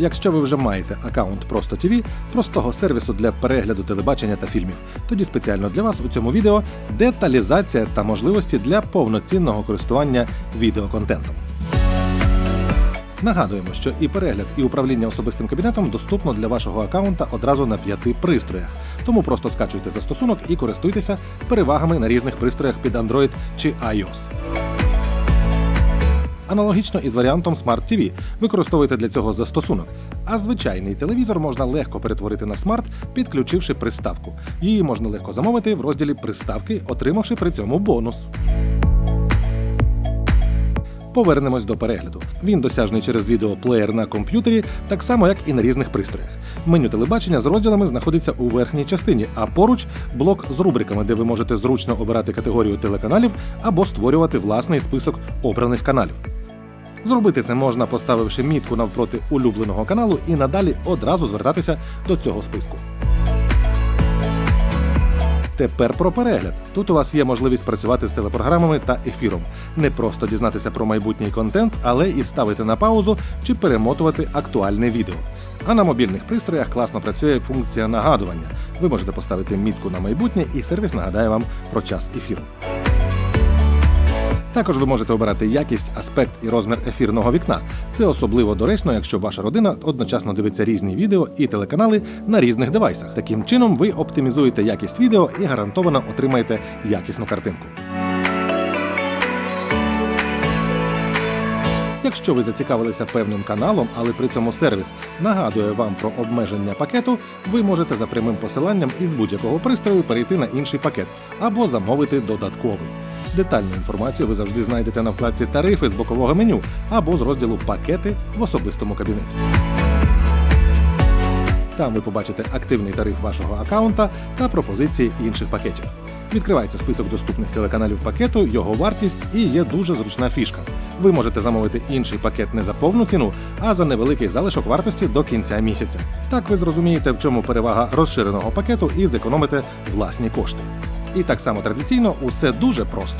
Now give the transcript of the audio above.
Якщо ви вже маєте аккаунт Просто ТВ, простого сервісу для перегляду телебачення та фільмів, тоді спеціально для вас у цьому відео деталізація та можливості для повноцінного користування відеоконтентом. Нагадуємо, що і перегляд, і управління особистим кабінетом доступно для вашого аккаунта одразу на п'яти пристроях. Тому просто скачуйте застосунок і користуйтеся перевагами на різних пристроях під Android чи iOS. Аналогічно із варіантом Smart TV. Використовуйте для цього застосунок. А звичайний телевізор можна легко перетворити на смарт, підключивши приставку. Її можна легко замовити в розділі Приставки, отримавши при цьому бонус. Повернемось до перегляду. Він досяжний через відеоплеєр на комп'ютері, так само як і на різних пристроях. Меню телебачення з розділами знаходиться у верхній частині, а поруч блок з рубриками, де ви можете зручно обирати категорію телеканалів або створювати власний список обраних каналів. Зробити це можна, поставивши мітку навпроти улюбленого каналу і надалі одразу звертатися до цього списку. Тепер про перегляд. Тут у вас є можливість працювати з телепрограмами та ефіром, не просто дізнатися про майбутній контент, але і ставити на паузу чи перемотувати актуальне відео. А на мобільних пристроях класно працює функція нагадування. Ви можете поставити мітку на майбутнє, і сервіс нагадає вам про час ефіру. Також ви можете обирати якість, аспект і розмір ефірного вікна. Це особливо доречно, якщо ваша родина одночасно дивиться різні відео і телеканали на різних девайсах. Таким чином, ви оптимізуєте якість відео і гарантовано отримаєте якісну картинку. Якщо ви зацікавилися певним каналом, але при цьому сервіс нагадує вам про обмеження пакету, ви можете за прямим посиланням із будь-якого пристрою перейти на інший пакет або замовити додатковий. Детальну інформацію ви завжди знайдете на вкладці Тарифи з бокового меню або з розділу Пакети в особистому кабінеті. Там ви побачите активний тариф вашого аккаунта та пропозиції інших пакетів. Відкривається список доступних телеканалів пакету, його вартість і є дуже зручна фішка. Ви можете замовити інший пакет не за повну ціну, а за невеликий залишок вартості до кінця місяця. Так ви зрозумієте, в чому перевага розширеного пакету і зекономите власні кошти. І так само традиційно усе дуже просто.